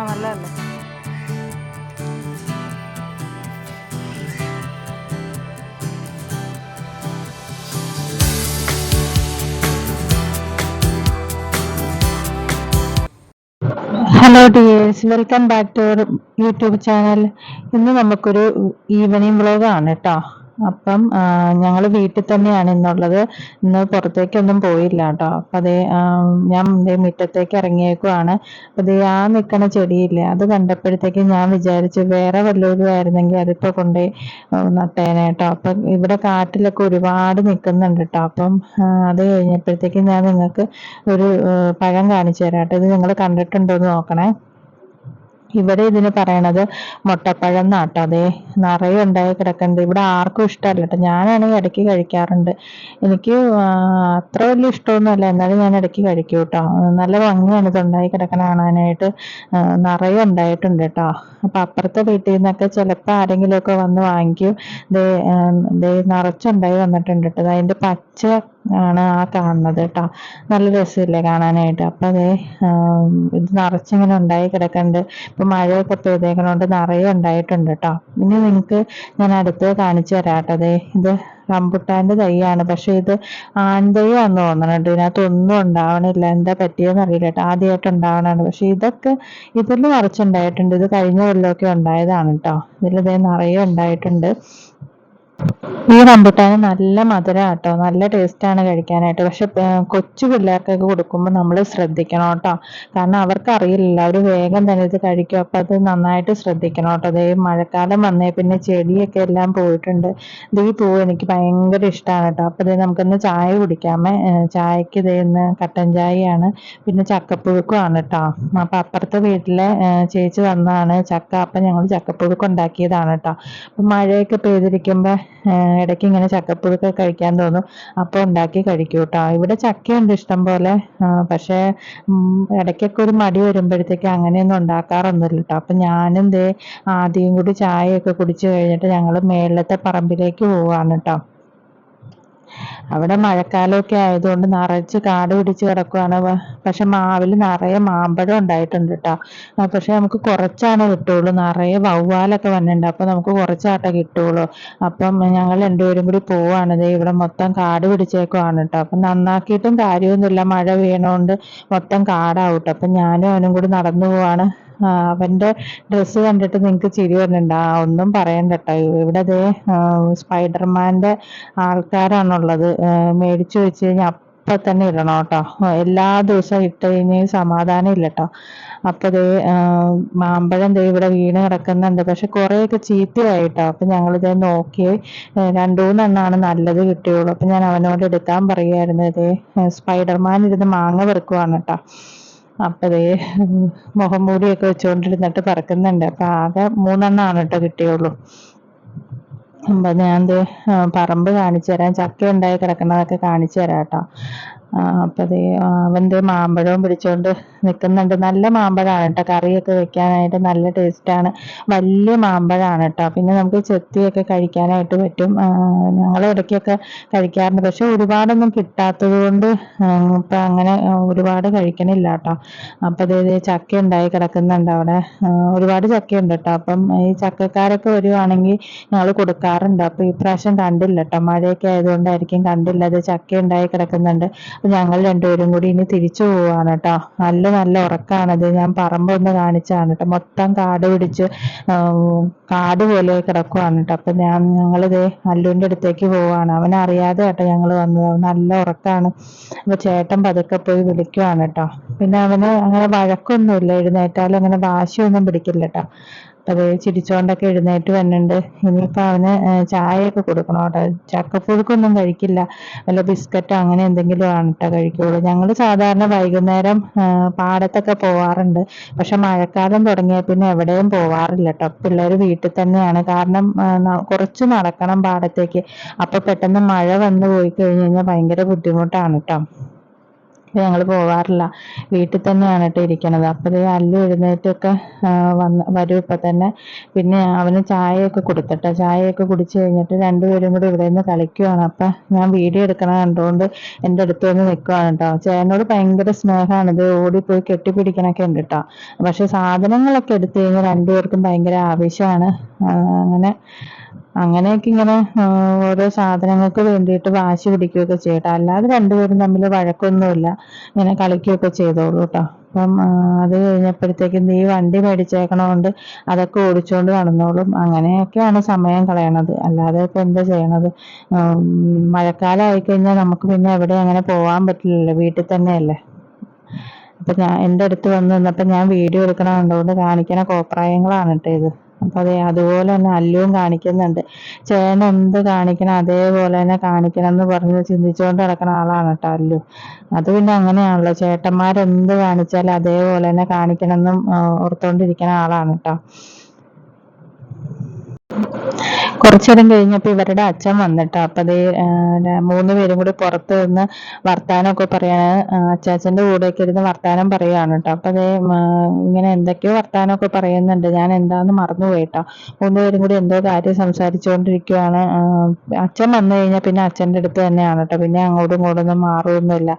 നല്ലതല്ലേ? Hello dears welcome back to YouTube channel ഇന്ന് നമുക്കൊരു ഈവനിങ് വ്ളോഗാണ് കേട്ടോ അപ്പം ഞങ്ങൾ വീട്ടിൽ തന്നെയാണ് ഇന്നുള്ളത്. ഇന്ന് പുറത്തേക്കൊന്നും പോയില്ല കേട്ടോ. അപ്പം അതേ ഞാൻ ദേ മുറ്റത്തേക്ക് ഇറങ്ങിയേക്കുവാണ്. ദേ ആ നിൽക്കണ ചെടിയില്ലേ അത് കണ്ടപ്പോഴത്തേക്കും ഞാൻ വിചാരിച്ചു വേറെ വല്ലവരും ആയിരുന്നെങ്കിൽ അതിപ്പോൾ കൊണ്ടുപോയി നട്ടേനെ കേട്ടോ. അപ്പം ഇവിടെ കാട്ടിലൊക്കെ ഒരുപാട് നിൽക്കുന്നുണ്ട് കേട്ടോ. അപ്പം അത് കഴിഞ്ഞപ്പോഴത്തേക്കും ഞാൻ നിങ്ങൾക്ക് ഒരു പഴം കാണിച്ചു തരാം കേട്ടോ. ഇത് നിങ്ങൾ കണ്ടിട്ടുണ്ടോ എന്ന് നോക്കണേ. ഇവിടെ ഇതിന് പറയണത് മുട്ടപ്പഴം നാട്ടോ. അതെ നിറയെ ഉണ്ടായി കിടക്കുന്നുണ്ട്. ഇവിടെ ആർക്കും ഇഷ്ടമല്ല കേട്ടോ. ഞാനാണെങ്കിൽ ഇടയ്ക്ക് കഴിക്കാറുണ്ട്. എനിക്ക് അത്ര വലിയ ഇഷ്ടമൊന്നുമല്ല. എന്നാലും ഞാൻ ഇടയ്ക്ക് കഴിക്കും കേട്ടോ. നല്ല ഭംഗിയാണ് ഇത് ഉണ്ടായി കിടക്കണ കാണാനായിട്ട്. നിറയെ ഉണ്ടായിട്ടുണ്ട് കേട്ടോ. അപ്പൊ അപ്പുറത്തെ വീട്ടിൽ നിന്നൊക്കെ ചിലപ്പോൾ ആരെങ്കിലുമൊക്കെ വന്ന് വാങ്ങിക്കും. ദേ ദേ നിറച്ചുണ്ടായി വന്നിട്ടുണ്ട് കേട്ടോ. അതിന്റെ പച്ച ആണ് ആ കാണുന്നത് കേട്ടോ. നല്ല രസമില്ലേ കാണാനായിട്ട്. അപ്പൊ അതേ ഇത് നിറച്ചിങ്ങനെ ഉണ്ടായി കിടക്കുന്നുണ്ട് ഇപ്പൊ മഴയൊക്കെ പെയ്തേക്കണോണ്ട് നിറയെ ഉണ്ടായിട്ടുണ്ട് കേട്ടോ. ഇനി നിങ്ങൾക്ക് ഞാൻ അടുത്ത് കാണിച്ചു തരാം കേട്ടോ. അതെ ഇത് റംബുട്ടാന്റെ തൈയാണ്. പക്ഷെ ഇത് ആൺതൈയാന്ന് തോന്നണുണ്ട്. ഇതിനകത്തൊന്നും ഉണ്ടാവണില്ല. എന്താ പറ്റിയെന്ന് അറിയില്ല കേട്ടോ. ആദ്യമായിട്ട് ഉണ്ടാവണാണ് പക്ഷെ ഇതൊക്കെ ഇതിൽ നിറച്ചുണ്ടായിട്ടുണ്ട്. ഇത് കഴിഞ്ഞ കൊല്ലമൊക്കെ ഉണ്ടായതാണ് കേട്ടോ. ഇതിൽ ഇതേ നിറയെ ഉണ്ടായിട്ടുണ്ട്. ഈ റംബുട്ടാന് നല്ല മധുരം കേട്ടോ നല്ല ടേസ്റ്റ് ആണ് കഴിക്കാനായിട്ട്. പക്ഷെ കൊച്ചു പിള്ളേർക്കൊക്കെ കൊടുക്കുമ്പോൾ നമ്മൾ ശ്രദ്ധിക്കണം കേട്ടോ. കാരണം അവർക്ക് അറിയില്ല അവർ വേഗം തന്നെ ഇത് കഴിക്കും. അപ്പൊ അത് നന്നായിട്ട് ശ്രദ്ധിക്കണം കേട്ടോ. അതേ മഴക്കാലം വന്നേ പിന്നെ ചെടിയൊക്കെ എല്ലാം പോയിട്ടുണ്ട്. ഇത് ഈ പൂവ് എനിക്ക് ഭയങ്കര ഇഷ്ടമാണ് കേട്ടോ. അപ്പൊ ഇത് നമുക്കൊന്ന് ചായ കുടിക്കാമേ. ചായക്ക് ഇത് കട്ടൻ ചായയാണ്. പിന്നെ ചക്കപ്പുഴുക്കുമാണ് കേട്ടോ. അപ്പൊ അപ്പുറത്തെ വീട്ടിലെ ചേച്ചി വന്നതാണ് ചക്ക. അപ്പൊ ഞങ്ങൾ ചക്കപ്പുഴുക്ക് ഉണ്ടാക്കിയതാണ് കേട്ടോ. അപ്പൊ മഴയൊക്കെ പെയ്തിരിക്കുമ്പോ ഇടയ്ക്ക് ഇങ്ങനെ ചക്കപ്പുഴുക്ക് കഴിക്കാൻ തോന്നും. അപ്പൊ ഉണ്ടാക്കി കഴിക്കും കേട്ടോ ഇവിടെ ചക്കയുണ്ട് ഇഷ്ടം പോലെ. പക്ഷേ ഇടയ്ക്കൊക്കെ ഒരു മടി വരുമ്പോഴത്തേക്ക് അങ്ങനെയൊന്നും ഉണ്ടാക്കാറൊന്നുമില്ല കേട്ടോ അപ്പൊ ഞാനും ദേ ആദ്യം കൂടി ചായയൊക്കെ കുടിച്ചു കഴിഞ്ഞിട്ട് ഞങ്ങൾ മേളിലത്തെ പറമ്പിലേക്ക് പോവാണ് കേട്ടോ അവിടെ മഴക്കാലമൊക്കെ ആയതുകൊണ്ട് നിറച്ച് കാട് പിടിച്ച് കിടക്കുവാണ്. വ- പക്ഷെ മാവിൽ നിറയെ മാമ്പഴം ഉണ്ടായിട്ടുണ്ട് കേട്ടോ പക്ഷെ നമുക്ക് കുറച്ചാണ് കിട്ടുള്ളൂ. നിറയെ വവ്വാലൊക്കെ വന്നിട്ടുണ്ട്. അപ്പൊ നമുക്ക് കുറച്ചാട്ടേ കിട്ടുള്ളൂ. അപ്പം ഞങ്ങൾ രണ്ടുപേരും കൂടി പോവാണ്. ഇവിടെ മൊത്തം കാട് പിടിച്ചേക്കുവാണ് കേട്ടോ അപ്പൊ നന്നാക്കിയിട്ടും കാര്യമൊന്നുമില്ല. മഴ വീണോണ്ട് മൊത്തം കാടാവും കേട്ടോ അപ്പൊ ഞാനും അവനും കൂടി നടന്നു പോവാണ്. അവന്റെ ഡ്രസ്സ് കണ്ടിട്ട് നിങ്ങൾക്ക് ചിരി വരുന്നുണ്ട്. ആ ഒന്നും പറയണ്ട കേട്ടോ ഇവിടെ ദേ സ്പൈഡർമാന്റെ ആൾക്കാരാണുള്ളത് മേടിച്ചു വെച്ച് കഴിഞ്ഞാൽ അപ്പൊ തന്നെ ഇടണം കേട്ടോ. എല്ലാ ദിവസവും ഇട്ട് കഴിഞ്ഞാൽ സമാധാനം ഇല്ല കേട്ടോ അപ്പൊ ദേ മാമ്പഴം ദേ ഇവിടെ വീണ് കിടക്കുന്നുണ്ട്. പക്ഷെ കുറെയൊക്കെ ചീത്തയായിട്ടോ. അപ്പൊ ഞങ്ങൾ ഇതേ നോക്കി രണ്ടു മൂന്നെണ്ണമാണ് നല്ലത് കിട്ടിയുള്ളൂ. അപ്പൊ ഞാൻ അവനോട് എടുക്കാൻ പറയായിരുന്നു ഇതേ സ്പൈഡർമാൻ ഇരുന്ന് മാങ്ങ പെറുക്കുവാണ് കേട്ടോ. അപ്പൊ ദേ മുഖം മൂടിയൊക്കെ വെച്ചുകൊണ്ടിരുന്നിട്ട് പറക്കുന്നുണ്ട്. അപ്പൊ ആകെ മൂന്നെണ്ണമാണ് കേട്ടോ കിട്ടിയുള്ളൂ. അപ്പൊ ഞാൻ പറമ്പ് കാണിച്ചു തരാം ചക്ക ഉണ്ടായി കിടക്കുന്നതൊക്കെ കാണിച്ചു തരാം കേട്ടോ. അപ്പൊ അവൻ മാമ്പഴവും പിടിച്ചോണ്ട് നിൽക്കുന്നുണ്ട് നല്ല മാമ്പഴമാണ് കേട്ടോ. കറിയൊക്കെ വെക്കാനായിട്ട് നല്ല ടേസ്റ്റാണ്. വലിയ മാമ്പഴമാണ് കേട്ടോ. പിന്നെ നമുക്ക് ചെത്തിയൊക്കെ കഴിക്കാനായിട്ട് പറ്റും. ഞങ്ങൾ ഇടയ്ക്കൊക്കെ കഴിക്കാറുണ്ട്. പക്ഷെ ഒരുപാടൊന്നും കിട്ടാത്തത് കൊണ്ട് ഇപ്പൊ അങ്ങനെ ഒരുപാട് കഴിക്കണില്ല കേട്ടോ. അപ്പൊ ദേ ചക്ക ഉണ്ടായി കിടക്കുന്നുണ്ട് അവിടെ. ഒരുപാട് ചക്കയുണ്ട് കേട്ടോ. അപ്പം ഈ ചക്കക്കാരൊക്കെ വരുവാണെങ്കിൽ ഞങ്ങൾ കൊടുക്കാറുണ്ട്. അപ്പൊ ഈ പ്രാവശ്യം കണ്ടില്ല കേട്ടോ. മഴയൊക്കെ ആയതുകൊണ്ടായിരിക്കും കണ്ടില്ല. അത് ചക്ക ഉണ്ടായി കിടക്കുന്നുണ്ട്. അപ്പൊ ഞങ്ങൾ രണ്ടുപേരും കൂടി ഇനി തിരിച്ചു പോവാണ് കേട്ടോ നല്ല നല്ല ഉറക്കാണത് ഞാൻ പറമ്പ് ഒന്ന് കാണിച്ചാണ് കേട്ടോ മൊത്തം കാട് പിടിച്ച് കാട് പോലെ കിടക്കുവാണ് കേട്ടോ അപ്പൊ ഞാൻ ഞങ്ങളിത് അല്ലുവിന്റെ അടുത്തേക്ക് പോവാണ്. അവൻ അറിയാതെ കേട്ടോ ഞങ്ങൾ വന്നത്. നല്ല ഉറക്കാണ്. അപ്പൊ ചേട്ടൻ പതുക്കെ പോയി വിളിക്കുവാണ് കേട്ടോ പിന്നെ അവന് അങ്ങനെ വഴക്കൊന്നുമില്ല. എഴുന്നേറ്റാലും അങ്ങനെ വാശിയൊന്നും പിടിക്കില്ല കേട്ടോ അത് ചിരിച്ചോണ്ടൊക്കെ എഴുന്നേറ്റ് വന്നിട്ടുണ്ട് ഇനിയിപ്പോ അവന് ചായയൊക്കെ കൊടുക്കണം കേട്ടോ. ചക്കപ്പുഴുക്കൊന്നും കഴിക്കില്ല. വല്ല ബിസ്ക്കറ്റോ അങ്ങനെ എന്തെങ്കിലും ആണ് കേട്ടോ കഴിക്കുള്ളൂ. ഞങ്ങൾ സാധാരണ വൈകുന്നേരം പാടത്തൊക്കെ പോവാറുണ്ട്. പക്ഷെ മഴക്കാലം തുടങ്ങിയ പിന്നെ എവിടെയും പോവാറില്ല കേട്ടോ പിള്ളേർ വീട്ടിൽ തന്നെയാണ്. കാരണം കുറച്ച് നടക്കണം പാടത്തേക്ക്. അപ്പൊ പെട്ടെന്ന് മഴ വന്നു പോയി കഴിഞ്ഞ് കഴിഞ്ഞാൽ ഭയങ്കര ബുദ്ധിമുട്ടാണ് കേട്ടോ ഞങ്ങൾ പോവാറില്ല. വീട്ടിൽ തന്നെയാണ് കേട്ടോ ഇരിക്കണത്. അപ്പോൾ അല്ലു എഴുന്നേറ്റൊക്കെ വന്ന് വരും ഇപ്പം തന്നെ. പിന്നെ അവന് ചായയൊക്കെ കൊടുത്തിട്ട് ചായയൊക്കെ കുടിച്ചു കഴിഞ്ഞിട്ട് രണ്ടുപേരും കൂടി ഇവിടെ നിന്ന് കളിക്കുവാണ്. അപ്പം ഞാൻ വീഡിയോ എടുക്കണ കണ്ടുകൊണ്ട് എന്റെ അടുത്ത് വന്ന് നിൽക്കുവാണ് കേട്ടോ ചേട്ടനോട് ഭയങ്കര സ്നേഹമാണ് ഇത് ഓടിപ്പോയി കെട്ടിപ്പിടിക്കണൊക്കെ ഉണ്ട് കേട്ടോ പക്ഷെ സാധനങ്ങളൊക്കെ എടുത്തു കഴിഞ്ഞാൽ രണ്ടുപേർക്കും ഭയങ്കര ആവശ്യമാണ് അങ്ങനെ അങ്ങനെയൊക്കെ ഇങ്ങനെ ഓരോ സാധനങ്ങൾക്ക് വേണ്ടിയിട്ട് വാശി പിടിക്കുകയൊക്കെ ചെയ്യട്ടോ. അല്ലാതെ രണ്ടുപേരും തമ്മിൽ വഴക്കൊന്നുമില്ല. ഇങ്ങനെ കളിക്കുകയൊക്കെ ചെയ്തോളൂ കേട്ടോ അപ്പം അത് കഴിഞ്ഞപ്പോഴത്തേക്കും നീ വണ്ടി മേടിച്ചേക്കണോണ്ട് അതൊക്കെ ഓടിച്ചുകൊണ്ട് നടന്നോളും. അങ്ങനെയൊക്കെയാണ് സമയം കളയണത്. അല്ലാതെ ഇപ്പം എന്താ ചെയ്യണത്? മഴക്കാലം ആയിക്കഴിഞ്ഞാൽ നമുക്ക് പിന്നെ എവിടെ അങ്ങനെ പോകാൻ പറ്റില്ലല്ലോ. വീട്ടിൽ തന്നെയല്ലേ. അപ്പൊ ഞാൻ എന്റെ അടുത്ത് വന്ന് നിന്നപ്പോൾ ഞാൻ വീഡിയോ എടുക്കണ കണ്ടുകൊണ്ട് കാണിക്കണ കോപ്രായങ്ങളാണ് കേട്ടോ ഇത്. അപ്പൊ അതെ അതുപോലെ തന്നെ അല്ലുവും കാണിക്കുന്നുണ്ട്. ചേന എന്ത് കാണിക്കണം അതേപോലെ തന്നെ കാണിക്കണം എന്ന് പറഞ്ഞ് ചിന്തിച്ചുകൊണ്ട് നടക്കുന്ന ആളാണ് കേട്ടോ അല്ലു. അത് പിന്നെ അങ്ങനെയാണല്ലോ. ചേട്ടന്മാരെന്ത് കാണിച്ചാലും അതേപോലെ തന്നെ കാണിക്കണം എന്നും ഓർത്തുകൊണ്ടിരിക്കുന്ന ആളാണ് കേട്ടോ. കുറച്ചേരം കഴിഞ്ഞപ്പോൾ ഇവരുടെ അച്ഛൻ വന്നിട്ടോ അപ്പൊ അതേ മൂന്ന് പേരും കൂടി പുറത്ത് നിന്ന് വർത്താനമൊക്കെ പറയാണ്. ആ, അച്ചാച്ചന്റെ കൂടെയൊക്കെ ഇരുന്ന് വർത്താനം പറയുകയാണ് കേട്ടോ. അപ്പൊ അതേ ഇങ്ങനെ എന്തൊക്കെയോ വർത്താനമൊക്കെ പറയുന്നുണ്ട്. ഞാൻ എന്താന്ന് മറന്നുപോയി കേട്ടോ. മൂന്ന് പേരും കൂടി എന്തോ കാര്യം സംസാരിച്ചുകൊണ്ടിരിക്കുകയാണ്. അച്ഛൻ വന്നു കഴിഞ്ഞാൽ പിന്നെ അച്ഛന്റെ അടുത്ത് തന്നെയാണ് കേട്ടോ. പിന്നെ അങ്ങോട്ടും ഇങ്ങോട്ടും ഒന്നും മാറുമൊന്നുമില്ല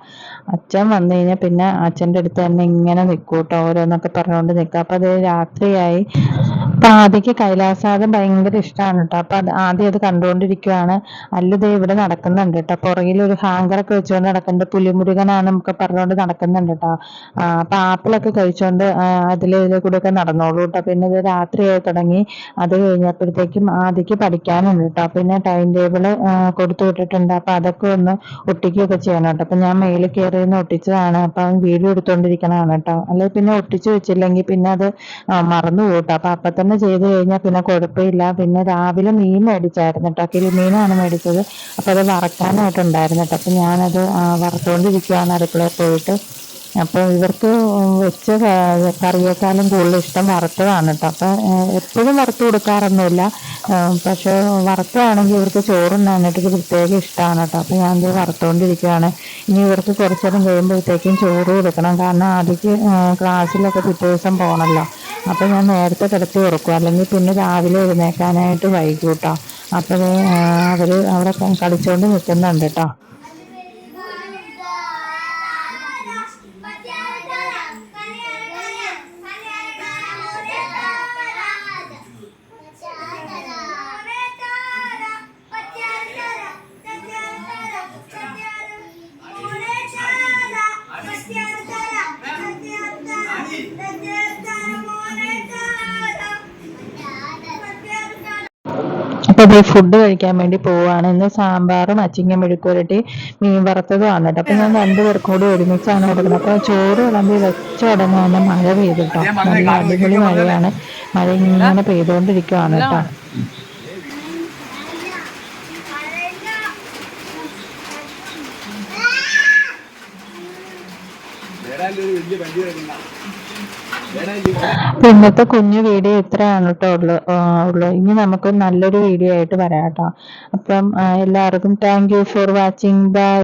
അച്ഛൻ വന്നു കഴിഞ്ഞാൽ പിന്നെ അച്ഛന്റെ അടുത്ത് തന്നെ ഇങ്ങനെ നിൽക്കും കേട്ടോ. ഓരോന്നൊക്കെ പറഞ്ഞുകൊണ്ട് നിൽക്കുക അപ്പൊ അതേ രാത്രിയായി. അപ്പൊ ആദ്യക്ക് കൈലാസാദം ഭയങ്കര ഇഷ്ടമാണ് കേട്ടോ അപ്പൊ അത് ആദ്യം അത് കണ്ടുകൊണ്ടിരിക്കുവാണ്. അല്ലത് ഇവിടെ നടക്കുന്നുണ്ട് കേട്ടോ പുറകിൽ ഒരു ഹാങ്കറൊക്കെ വെച്ചുകൊണ്ട് നടക്കുന്നുണ്ട്. പുലിമുരുകനാണ് നമുക്ക് പറഞ്ഞുകൊണ്ട് നടക്കുന്നുണ്ട് കേട്ടോ അപ്പൊ ആപ്പിളൊക്കെ കഴിച്ചുകൊണ്ട് അതിലെ കൂടെ ഒക്കെ നടന്നോളൂ കേട്ടോ പിന്നെ ഇത് രാത്രിയായി തുടങ്ങി. അത് കഴിഞ്ഞപ്പോഴത്തേക്കും ആദ്യക്ക് പഠിക്കാനുണ്ട് കേട്ടോ പിന്നെ ടൈം ടേബിൾ കൊടുത്തു വിട്ടിട്ടുണ്ട്. അപ്പൊ അതൊക്കെ ഒന്ന് ഒട്ടിക്കുകയൊക്കെ ചെയ്യണം കേട്ടോ അപ്പൊ ഞാൻ മേളിൽ കയറി നിന്ന് ഒട്ടിച്ചതാണ്. അപ്പൊ വീഡിയോ എടുത്തോണ്ടിരിക്കണതാണ് കേട്ടോ അല്ലെങ്കിൽ പിന്നെ ഒട്ടിച്ചു വെച്ചില്ലെങ്കിൽ പിന്നെ അത് മറന്നു പോകും കേട്ടോ അപ്പൊ അപ്പൊ തന്നെ ചെയ്ത് കഴിഞ്ഞാൽ പിന്നെ കുഴപ്പമില്ല. പിന്നെ രാവിലെ മീൻ മേടിച്ചായിരുന്നു കേട്ടോ. കിളിമീനാണ് മേടിച്ചത്. അപ്പോൾ അത് വറക്കാനായിട്ടുണ്ടായിരുന്നു കേട്ടോ. അപ്പോൾ ഞാനത് വറുത്തുകൊണ്ടിരിക്കുകയാണ് അടുക്കളയിൽ പോയിട്ട്. അപ്പോൾ ഇവർക്ക് വെച്ച കറിയേക്കാളും കൂടുതൽ ഇഷ്ടം വറുത്തതാണ് കേട്ടോ. അപ്പം എപ്പോഴും വറുത്ത് കൊടുക്കാറൊന്നുമില്ല. പക്ഷേ വറുത്തതാണെങ്കിൽ ഇവർക്ക് ചോറും നന്നിട്ട് പ്രത്യേക ഇഷ്ടമാണ് കേട്ടോ. അപ്പം ഞാൻ ഇത് വറുത്തുകൊണ്ടിരിക്കുകയാണ് ഇനി ഇവർക്ക് കുറച്ചേരം കഴിയുമ്പോഴത്തേക്കും ചോറ് കൊടുക്കണം. കാരണം ആദ്യക്ക് ക്ലാസ്സിലൊക്കെ പിറ്റേ ദിവസം പോകണമല്ലോ അപ്പം ഞാൻ നേരത്തെ കിടത്തി ഉറക്കും. അല്ലെങ്കിൽ പിന്നെ രാവിലെ എഴുന്നേക്കാനായിട്ട് വൈകും കേട്ടോ അപ്പോൾ അവർ അവിടെ കളിച്ചുകൊണ്ട് നിൽക്കുന്നുണ്ട് കേട്ടോ അപ്പോൾ ഫുഡ് കഴിക്കാൻ വേണ്ടി പോവാണ്. ഇന്ന് സാമ്പാറും അച്ചിങ്ങ മെഴുക്കുരട്ടി മീൻ വറുത്തതുമാണ് കേട്ടോ. അപ്പോൾ ഞാൻ രണ്ടുപേർക്കും കൂടി ഒരുമിച്ചാണ് കൊടുക്കുന്നത്. അപ്പോൾ ചോറ് വിളമ്പി വെച്ച ഉടനെ തന്നെ മഴ പെയ്തിട്ടോ നല്ല അടിപൊളി മഴയാണ്. മഴ ഇങ്ങനെ പെയ്തുകൊണ്ടിരിക്കുവാണ് കേട്ടോ. അപ്പൊ ഇന്നത്തെ കുഞ്ഞു വീഡിയോ ഇത്രയാണ് കേട്ടോ ഉള്ളു ഉള്ളു. ഇനി നമുക്ക് നല്ലൊരു വീഡിയോ ആയിട്ട് വരാം കേട്ടോ. അപ്പം എല്ലാവർക്കും thank you for watching bye